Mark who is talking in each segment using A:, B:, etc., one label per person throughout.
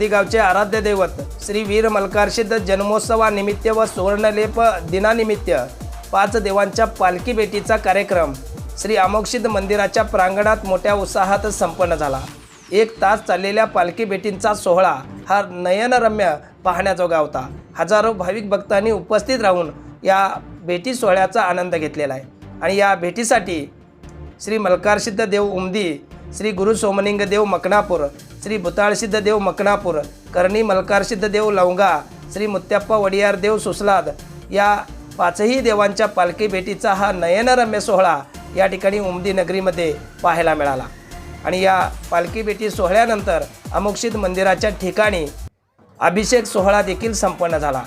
A: उमदी गावचे आराध्य दैवत श्री वीर मल्कारसिद्ध जन्मोत्सवानिमित्त व सुवर्णलेप दिनानिमित्त पाच देवांच्या पालखी भेटीचा कार्यक्रम श्री अमोक्षित मंदिराच्या प्रांगणात मोठ्या उत्साहात संपन्न झाला. एक तास चाललेल्या पालखी भेटींचा सोहळा हा नयनरम्य पाहण्याजोगा होता. हजारो भाविक भक्तांनी उपस्थित राहून या भेटी सोहळ्याचा आनंद घेतलेला आहे. आणि या भेटीसाठी श्री मल्कारसिद्ध देव उमदी श्री गुरु सोमलिंग देव मकनापूर श्री भुताळसिद्ध देव मकनापूर कर्णी मल्कारसिद्ध देव लवंगा श्री मुत्याप्पा वडियार देव सुसलाद. या पाचही देवांच्या पालखी भेटीचा हा नयनरम्य सोहळा या ठिकाणी उमदी नगरीमध्ये पाहायला मिळाला. आणि या पालखी भेटी सोहळ्यानंतर अमोक्षित मंदिराच्या ठिकाणी अभिषेक सोहळा देखील संपन्न झाला.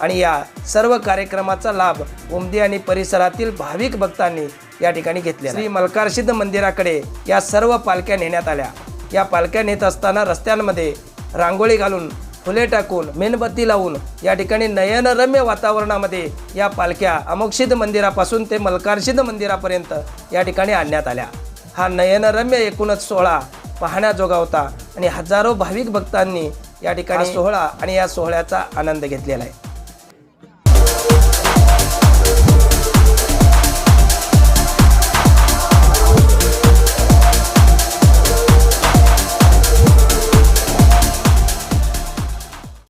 A: आणि या सर्व कार्यक्रमाचा लाभ उमदी आणि परिसरातील भाविक भक्तांनी या ठिकाणी घेतले श्री मलकारसिद्ध मंदिराकडे या सर्व पालख्या नेण्यात आल्या. या पालख्या नेत असताना रस्त्यांमध्ये रांगोळी घालून फुले टाकून मेणबत्ती लावून या ठिकाणी नयनरम्य वातावरणामध्ये या पालख्या अमोक्षित मंदिरापासून ते मल्कारसिद्ध मंदिरापर्यंत या ठिकाणी आणण्यात आल्या. हा नयनरम्य एकूणच सोहळा पाहण्याजोगा होता आणि हजारो भाविक भक्तांनी या ठिकाणी सोहळा आणि या सोहळ्याचा आनंद घेतलेला आहे.